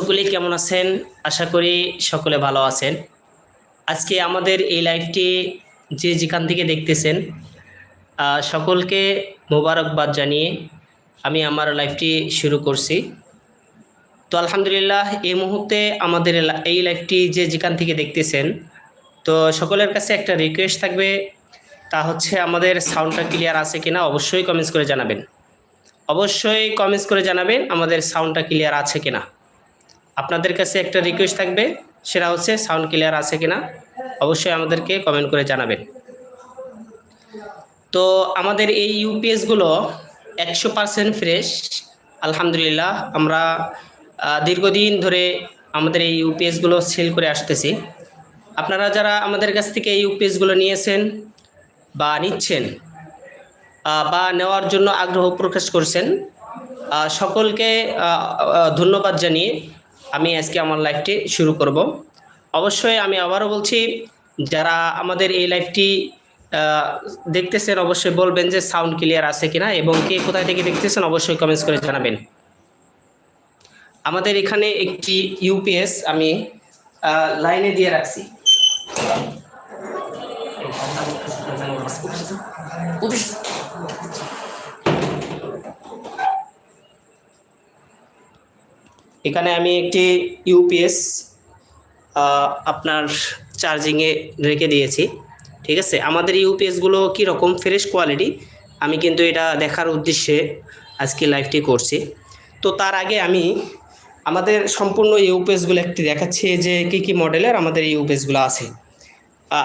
সকলেই কেমন আছেন? আশা করি সকলে ভালো আছেন। আজকে আমাদের এই লাইভটি যে যেখান থেকে দেখতেছেন সকলকে মোবারকবাদ জানিয়ে আমি আমার লাইভটি শুরু করছি। তো আলহামদুলিল্লাহ, এই মুহূর্তে আমাদের এই লাইভটি যে যেখান থেকে দেখতেছেন, তো সকলের কাছে একটা রিকোয়েস্ট থাকবে। তা হচ্ছে আমাদের সাউন্ডটা ক্লিয়ার আছে কিনা অবশ্যই কমেন্টস করে জানাবেন। অবশ্যই কমেন্টস করে জানাবেন আমাদের সাউন্ডটা ক্লিয়ার আছে কিনা। আপনাদের কাছে একটা রিকোয়েস্ট থাকবে, সেটা হচ্ছে সাউন্ড ক্লিয়ার আছে কিনা, অবশ্যই আমাদেরকে কমেন্ট করে জানাবেন। তো আমাদের এই ইউপিএসগুলো একশো পারসেন্ট ফ্রেশ আলহামদুলিল্লাহ, আমরা দীর্ঘদিন ধরে আমাদের এই ইউপিএসগুলো সেল করে আসতেছি। আপনারা যারা আমাদের কাছ থেকে এই ইউপিএসগুলো নিয়েছেন বা নিচ্ছেন বা নেওয়ার জন্য আগ্রহ প্রকাশ করছেন সকলকে ধন্যবাদ জানিয়ে আমি আজকে আমার লাইফটি শুরু করব। অবশ্যই আমি আবারও বলছি, যারা আমাদের এই লাইফটি দেখতেছেন অবশ্যই বলবেন যে সাউন্ড ক্লিয়ার আছে কিনা এবং কে কোথায় থেকে দেখতেছেন অবশ্যই কমেন্টস করে জানাবেন। আমাদের এখানে একটি ইউপিএস আমি লাইনে দিয়ে রাখছি। এখানে আমি একটি ইউপিএস আপনার চার্জিংয়ে রেখে দিয়েছি, ঠিক আছে? আমাদের ইউপিএসগুলো কীরকম? ফ্রেশ কোয়ালিটি আমি কিন্তু এটা দেখার উদ্দেশ্যে আজকে লাইভটি করছি। তো তার আগে আমি আমাদের সম্পূর্ণ ইউপিএসগুলো একটি দেখাচ্ছি, যে কী কী মডেলের আমাদের ইউপিএসগুলো আছে।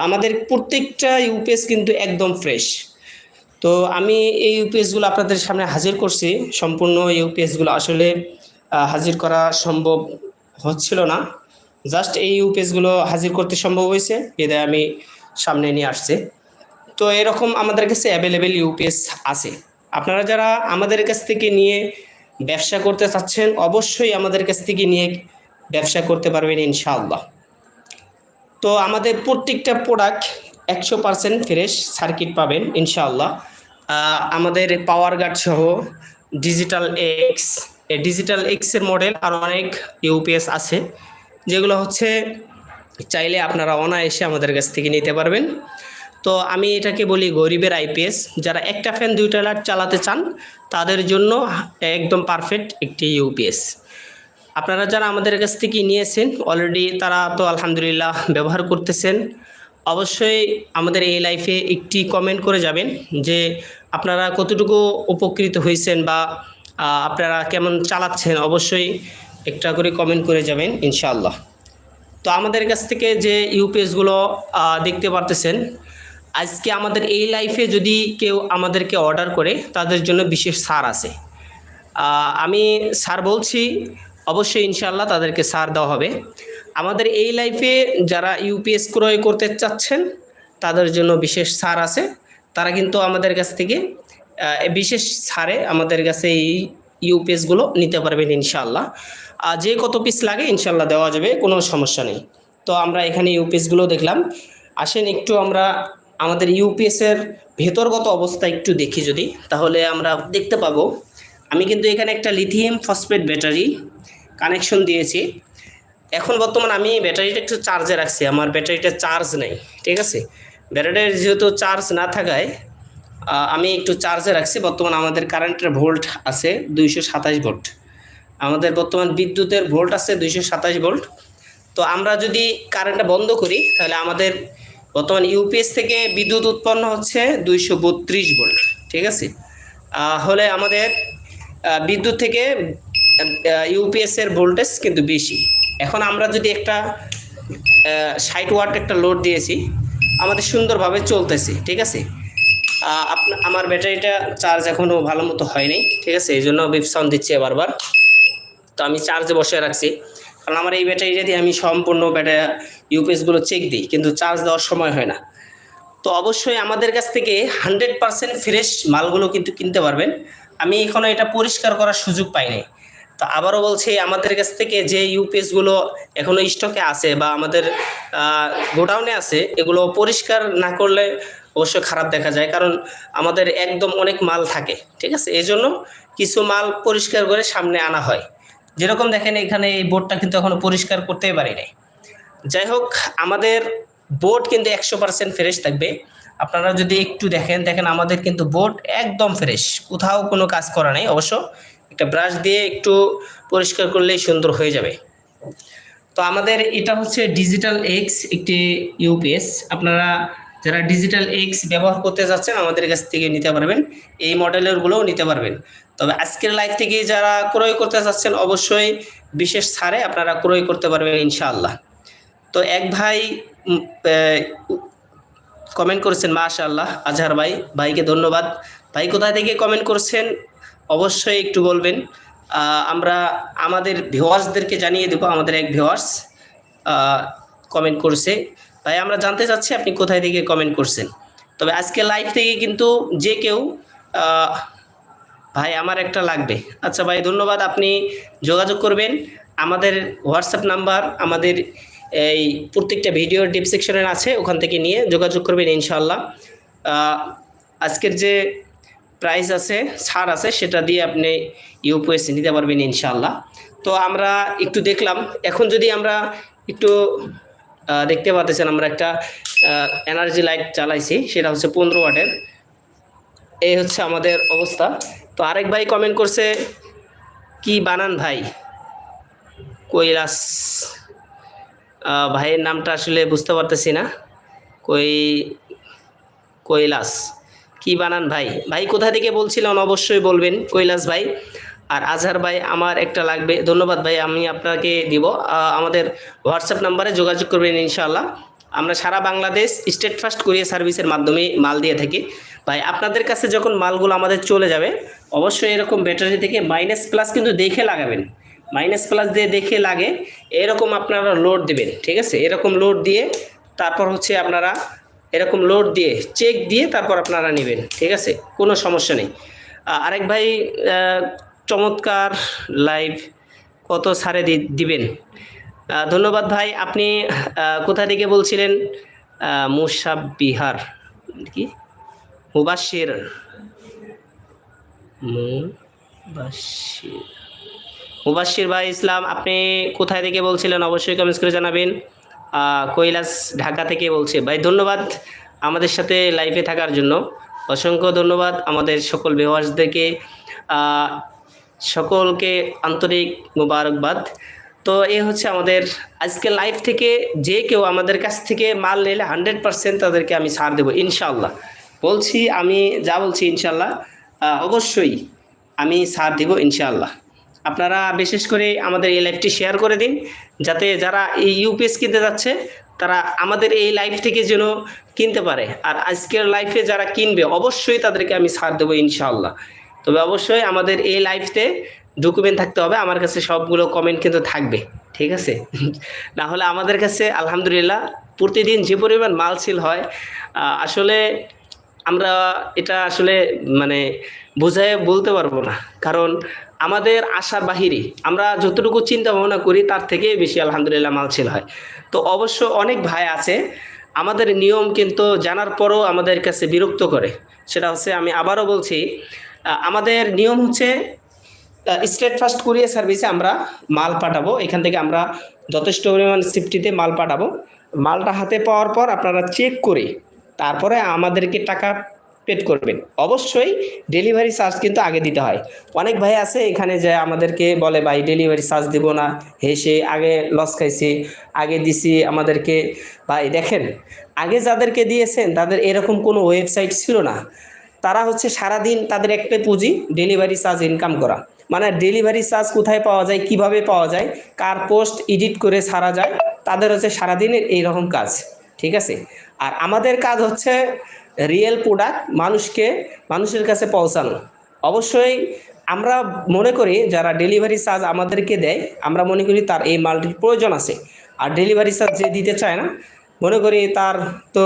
আমাদের প্রত্যেকটা ইউপিএস কিন্তু একদম ফ্রেশ তো আমি এই ইউপিএসগুলো আপনাদের সামনে হাজির করছি, সম্পূর্ণ ইউপিএসগুলো আসলে হাজির করা সম্ভব হচ্ছিল না। জাস্ট এই ইউপিএসগুলো হাজির করতে সম্ভব হয়েছে, বিদায় আমি সামনে নিয়ে আসছে। তো এরকম আমাদের কাছে অ্যাভেলেবেল ইউপিএস আছে। আপনারা যারা আমাদের কাছ থেকে নিয়ে ব্যবসা করতে চাচ্ছেন, অবশ্যই আমাদের কাছ থেকে নিয়ে ব্যবসা করতে পারবেন ইনশাআল্লাহ। তো আমাদের প্রত্যেকটা প্রোডাক্ট একশো পারসেন্ট ফ্রেশ সার্কিট পাবেন ইনশাআল্লাহ। আমাদের পাওয়ার গার্ড সহ ডিজিটাল এক্স ডিজিটাল এক্সের মডেল আর অনেক ইউপিএস আছে, যেগুলো হচ্ছে চাইলে আপনারা অনায়াসে আমাদের কাছ থেকে নিতে পারবেন। তো আমি এটাকে বলি গরিবের আইপিএস যারা একটা ফ্যান দুইটা লাইট চালাতে চান, তাদের জন্য একদম পারফেক্ট একটি ইউপিএস আপনারা যারা আমাদের কাছ থেকে নিয়েছেন অলরেডি তারা তো আলহামদুলিল্লাহ ব্যবহার করতেছেন। অবশ্যই আমাদের এই লাইফে একটি কমেন্ট করে যাবেন যে আপনারা কতটুকু উপকৃত হয়েছেন বা আপনারা কেমন চালাচ্ছেন অবশ্যই একটা করে কমেন্ট করে যাবেন, ইনশাআল্লাহ। তো আমাদের কাছ থেকে যে ইউপিএসগুলো দেখতে পারতেছেন, আজকে আমাদের এই লাইফে যদি কেউ আমাদেরকে অর্ডার করে, তাদের জন্য বিশেষ সার আছে। আমি স্যার বলছি, অবশ্যই ইনশাল্লাহ তাদেরকে সার দেওয়া হবে। আমাদের এই লাইফে যারা ইউপিএস ক্রয় করতে চাচ্ছেন, তাদের জন্য বিশেষ সার আছে। তারা কিন্তু আমাদের কাছ থেকে বিশেষ ছাড়ে আমাদের কাছে এই ইউপিএসগুলো নিতে পারবেন ইনশাল্লাহ আর যে কত পিস লাগে ইনশাল্লাহ দেওয়া যাবে, কোনো সমস্যা নেই। তো আমরা এখানে ইউপিএসগুলো দেখলাম। আসেন একটু আমরা আমাদের ইউপিএসের ভেতরগত অবস্থা একটু দেখি যদি। তাহলে আমরা দেখতে পাবো, আমি কিন্তু এখানে একটা লিথিয়াম ফসফেট ব্যাটারি কানেকশন দিয়েছি। এখন বর্তমান আমি ব্যাটারিটা একটু চার্জে রাখছি, আমার ব্যাটারিটা চার্জ নেই, ঠিক আছে? ব্যাটারির যেহেতু চার্জ না থাকায় আমি একটু চার্জে রাখছি। বর্তমান আমাদের কারেন্টের ভোল্ট আছে দুইশো সাতাশ ভোল্ট আমাদের বর্তমান বিদ্যুতের ভোল্ট আছে দুইশো সাতাশ ভোল্ট তো আমরা যদি কারেন্টটা বন্ধ করি, তাহলে আমাদের বর্তমান ইউপিএস থেকে বিদ্যুৎ উৎপন্ন হচ্ছে দুইশো বত্রিশ ভোল্ট ঠিক আছে? হলে আমাদের বিদ্যুৎ থেকে ইউপিএস এর ভোল্টেজ কিন্তু বেশি। এখন আমরা যদি একটা ষাট ওয়াট একটা লোড দিয়েছি, আমাদের সুন্দরভাবে চলতেছে, ঠিক আছে? আমার ব্যাটারিটা চার্জ এখনও ভালো মতো হয়নি, ঠিক আছে? এই জন্য বিপ সাউন্ড দিচ্ছে বারবার। তো আমি চার্জে বসে রাখছি। কারণ আমার এই ব্যাটারিটা দিয়ে আমি সম্পূর্ণ ব্যাটারি ইউপিএসগুলো চেক দিই, কিন্তু চার্জ দেওয়ার সময় হয় না। তো অবশ্যই আমাদের কাছ থেকে হান্ড্রেড পারসেন্ট ফ্রেশ মালগুলো কিন্তু কিনতে পারবেন। আমি এখনও এটা পরিষ্কার করার সুযোগ পাইনি। তো আবারও বলছি, আমাদের কাছ থেকে যে ইউপিএসগুলো এখনও স্টকে আছে বা আমাদের গোডাউনে আছে, এগুলো পরিষ্কার না করলে অবশ্যই খারাপ দেখা যায়, কারণ আমাদের একদম অনেক মাল থাকে, ঠিক আছে? এই জন্য কিছু মাল পরিষ্কার করে সামনে আনা হয়। যেরকম দেখেন এখানে এই বোর্ডটা কিন্তু এখনও পরিষ্কার করতেই পারি নাই। যাই হোক, আমাদের বোর্ড কিন্তু একশো পার্সেন্ট ফ্রেশ থাকবে। আপনারা যদি একটু দেখেন দেখেন আমাদের কিন্তু বোর্ড একদম ফ্রেশ কোথাও কোনো কাজ করা নেই। অবশ্য একটা ব্রাশ দিয়ে একটু পরিষ্কার করলেই সুন্দর হয়ে যাবে। তো আমাদের এটা হচ্ছে ডিজিটাল এক্স একটি ইউপিএস আপনারা যারা ডিজিটাল এক্স ব্যবহার করতে যাচ্ছেন, আমাদের কাছ থেকে নিতে পারবেন। এই মডেলেরগুলোও নিতে পারবেন। তবে আজকের লাইভ থেকে যারা ক্রয় করতে চাচ্ছেন অবশ্যই বিশেষ ছাড়ে আপনারা ক্রয় করতে পারবেন ইনশাআল্লাহ। তো এক ভাই কমেন্ট করেছেন, মাশাআল্লাহ, আজহার ভাই, ভাইকে ধন্যবাদ। ভাই কোথা থেকে কমেন্ট করছেন, অবশ্যই একটু বলবেন। আমরা আমাদের ভিওয়ার্সদেরকে জানিয়ে দেবো, আমাদের এক ভিওয়ার্স কমেন্ট করছে। ভাই আমরা জানতে চাচ্ছি আপনি কোথায় থেকে কমেন্ট করছেন। তবে আজকে লাইভ থেকে কিন্তু যে কেউ ভাই আমার একটা লাগবে। আচ্ছা ভাই, ধন্যবাদ আপনি যোগাযোগ করবেন। আমাদের হোয়াটসঅ্যাপ নাম্বার আমাদের এই প্রত্যেকটা ভিডিওর ডিসক্রিপশনে আছে, ওখান থেকে নিয়ে যোগাযোগ করবেন ইনশাল্লাহ আজকের যে প্রাইস আছে, ছাড় আছে, সেটা দিয়ে আপনি ইউপিএস নিতে পারবেন ইনশাল্লাহ তো আমরা একটু দেখলাম, এখন যদি আমরা একটু দেখতে পাচ্ছেন আমরা একটা এনার্জি লাইট চালাইছি সেটা হচ্ছে পনেরো ওয়াটের। এই হচ্ছে আমাদের অবস্থা। তো আরেক ভাই কমেন্ট করছে, কি বানান ভাই? কৈলাস ভাইয়ের নামটা আসলে বুঝতে পারতেছি না। কই, কৈলাস, কি বানান ভাই? ভাই কোথা থেকে বলছিলেন? অবশ্যই বলবেন। কৈলাস ভাই আর আজহার ভাই আমার একটা লাগবে। ধন্যবাদ ভাই, আমি আপনাকে দিব। আমাদের হোয়াটসঅ্যাপ নাম্বারে যোগাযোগ করবেন ইনশাআল্লাহ। আমরা সারা বাংলাদেশ স্টেট ফার্স্ট কুরিয়ার সার্ভিসের মাধ্যমে মাল দিয়ে থাকি। ভাই, আপনাদের কাছে যখন মালগুলো আমাদের চলে যাবে, অবশ্যই এরকম ব্যাটারি থেকে মাইনাস প্লাস কিন্তু দেখে লাগাবেন। মাইনাস প্লাস দিয়ে দেখে লাগে, এরকম আপনারা লোড দেবেন, ঠিক আছে? এরকম লোড দিয়ে তারপর হচ্ছে আপনারা এরকম লোড দিয়ে চেক দিয়ে তারপর আপনারা নেবেন, ঠিক আছে? কোনো সমস্যা নেই। আরেক ভাই চমৎকার লাইভ কত দি- দিবেন। ধন্যবাদ ভাই আপনি কোথা থেকে বলছিলেন? মুসাব বিহার। কি? মুবাশির। মুবাশির। মুবাশির ভাই ইসলাম আপনি কোথায় থেকে বলছিলেন? অবশ্যই কমেন্টস করে জানাবেন। কৈলাস ঢাকা থেকে বলছে। ভাই ধন্যবাদ আমাদের সাথে লাইভে থাকার জন্য। অসংখ্য ধন্যবাদ আমাদের সকল আহ, সকলকে আন্তরিক মোবারকবাদ। তো এই হচ্ছে আমাদের আজকে লাইভ থেকে যে কেউ আমাদের কাছ থেকে মাল নিলে হান্ড্রেড পার্সেন্ট তাদেরকে আমি ছাড় দেবো ইনশাল্লাহ বলছি, আমি যা বলছি ইনশাল্লাহ অবশ্যই আমি ছাড় দিব, ইনশাআল্লাহ। আপনারা বিশেষ করে আমাদের এই লাইভটি শেয়ার করে দিন, যাতে যারা এই ইউপিএস কিনতে যাচ্ছে, তারা আমাদের এই লাইভ থেকে যেন কিনতে পারে। আর আজকের লাইফে যারা কিনবে, অবশ্যই তাদেরকে আমি ছাড় দেবো, ইনশাআল্লাহ। তবে অবশ্যই আমাদের এই লাইফতে ডকুমেন্ট থাকতে হবে। আমার কাছে সবগুলো কমেন্ট কিন্তু থাকবে, ঠিক আছে? না হলে আমাদের কাছে আলহামদুলিল্লাহ প্রতিদিন যে পরিমাণ মাল সেল হয় আসলে আমরা এটা আসলে মানে বোঝায় বলতে পারব না। কারণ আমাদের আশার বাহিরে আমরা যতটুকু চিন্তা ভাবনা করি, তার থেকে বেশি আলহামদুলিল্লাহ মাল সেল হয়। তো অবশ্য অনেক ভাই আছে, আমাদের নিয়ম কিন্তু জানার পরও আমাদের কাছে বিরক্ত করে। সেটা হচ্ছে আমি আবারও বলছি আমাদের নিয়ম হচ্ছে স্টেট ফার্স্ট কুরিয়ার সার্ভিসে আমরা মাল পাঠাবো। এখান থেকে আমরা যথেষ্ট পরিমাণ সিফটিতে মাল পাঠাবো। মালটা হাতে পাওয়ার পর আপনারা চেক করে তারপরে আমাদেরকে টাকা পেড করবেন। অবশ্যই ডেলিভারি চার্জ কিন্তু আগে দিতে হয়। অনেক ভাই আছে এখানে যে আমাদেরকে বলে, ভাই ডেলিভারি চার্জ দিব না। হেসে, আগে লস খাইছি, আগে দিছি আমাদেরকে। ভাই, দেখেন, আগে যাদেরকে দিয়েছেন তাদের এরকম কোনো ওয়েবসাইট ছিল না। তারা হচ্ছে সারাদিন তাদের একটা পুঁজি ডেলিভারি চার্জ ইনকাম করা। মানে ডেলিভারি চার্জ কোথায় পাওয়া যায়, কীভাবে পাওয়া যায়, কার পোস্ট এডিট করে সারা যায়, তাদের হচ্ছে সারাদিনের এইরকম কাজ, ঠিক আছে? আর আমাদের কাজ হচ্ছে রিয়েল প্রোডাক্ট মানুষকে, মানুষের কাছে পৌঁছানো। অবশ্যই আমরা মনে করি যারা ডেলিভারি চার্জ আমাদেরকে দেয়, আমরা মনে করি তার এই মালটির প্রয়োজন আছে। আর ডেলিভারি চার্জ যে দিতে চায় না, মনে করি তার তো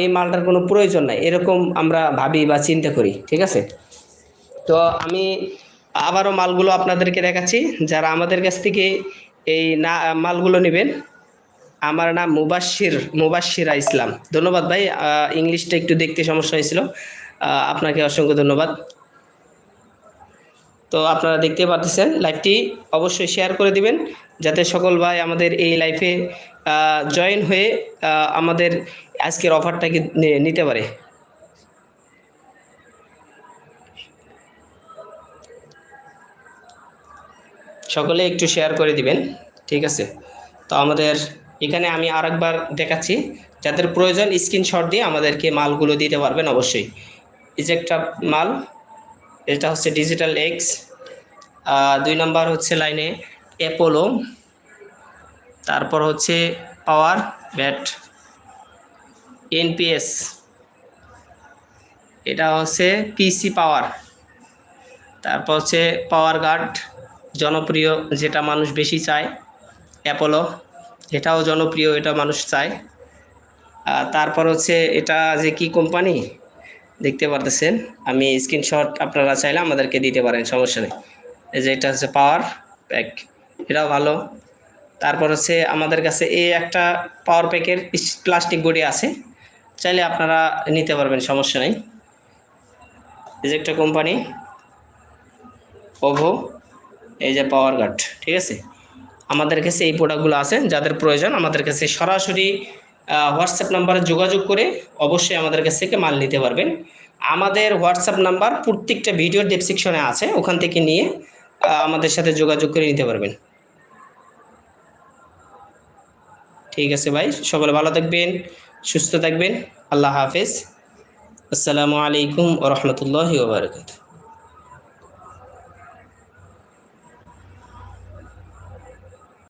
এই মালটার কোনো প্রয়োজন নাই। এরকম আমরা ভাবি বা চিন্তা করি, ঠিক আছে? তো আমি আবারও মালগুলো আপনাদেরকে দেখাচ্ছি। যারা আমাদের কাছ থেকে এই না, মালগুলো নেবেন, আমার নাম মুবাশির, মুবাশিরা ইসলাম। ধন্যবাদ ভাই ইংলিশটা একটু দেখতে সমস্যা হয়েছিল। আপনাকে অসংখ্য ধন্যবাদ। তো আপনারা দেখতে পাচ্ছেন লাইভটি অবশ্যই শেয়ার করে দিবেন, যাতে সকল ভাই আমাদের এই লাইফে জয়েন হয়ে আমাদের আজকের অফারটাকে নি- নিতে পারে? সকলে একটু শেয়ার করে দিবেন, ঠিক আছে? তো আমাদের এখানে আমি আরেকবার দেখাচ্ছি, যাদের প্রয়োজন স্ক্রিনশট দিয়ে আমাদেরকে মালগুলো দিতে পারবেন অবশ্যই। একটা মাল, এটা হচ্ছে ডিজিটাল এক্স দুই নাম্বার হচ্ছে লাইনে অ্যাপোলো তারপর হচ্ছে পাওয়ার ব্যাট এনপিএস। এটা হচ্ছে পিসি পাওয়ার। তারপর হচ্ছে পাওয়ার গার্ড, জনপ্রিয়, যেটা মানুষ বেশি চায়, অ্যাপোলো, এটাও জনপ্রিয়, এটা মানুষ চায়। তারপর হচ্ছে এটা যে কি কোম্পানি? দেখতে পারতেছেন, আমি স্ক্রিনশট আপনারা চাইলে আমাদেরকে দিতে পারেন, সমস্যা নেই। এই যে এটা হচ্ছে পাওয়ার প্যাক, এটাও ভালো। তারপর হচ্ছে আমাদের কাছে এই একটা পাওয়ার প্যাকের প্লাস্টিক বডি আছে চাইলে আপনারা নিতে পারবেন, সমস্যা নেই। এই যে একটা কোম্পানি, ওভো, এই যে পাওয়ার গার্ড, ঠিক আছে? আমাদের কাছে এই প্রোডাক্টগুলো আছে, যাদের প্রয়োজন আমাদের কাছে সরাসরি হোয়াটসঅ্যাপ নাম্বারে যোগাযোগ করে অবশ্যই আমাদের কাছ থেকে মাল নিতে পারবেন। আমাদের হোয়াটসঅ্যাপ নাম্বার প্রত্যেকটা ভিডিওর ডেসক্রিপশনে আছে, ওখান থেকে নিয়ে আমাদের সাথে যোগাযোগ করে নিতে পারবেন। ঠিক আছে ভাই, সকলে ভালো থাকবেন। সুস্থ থাকবেন। আল্লাহ হাফেজ। আসসালামু আলাইকুম ওরহমতুল্লাহি ওবরাকাতুহ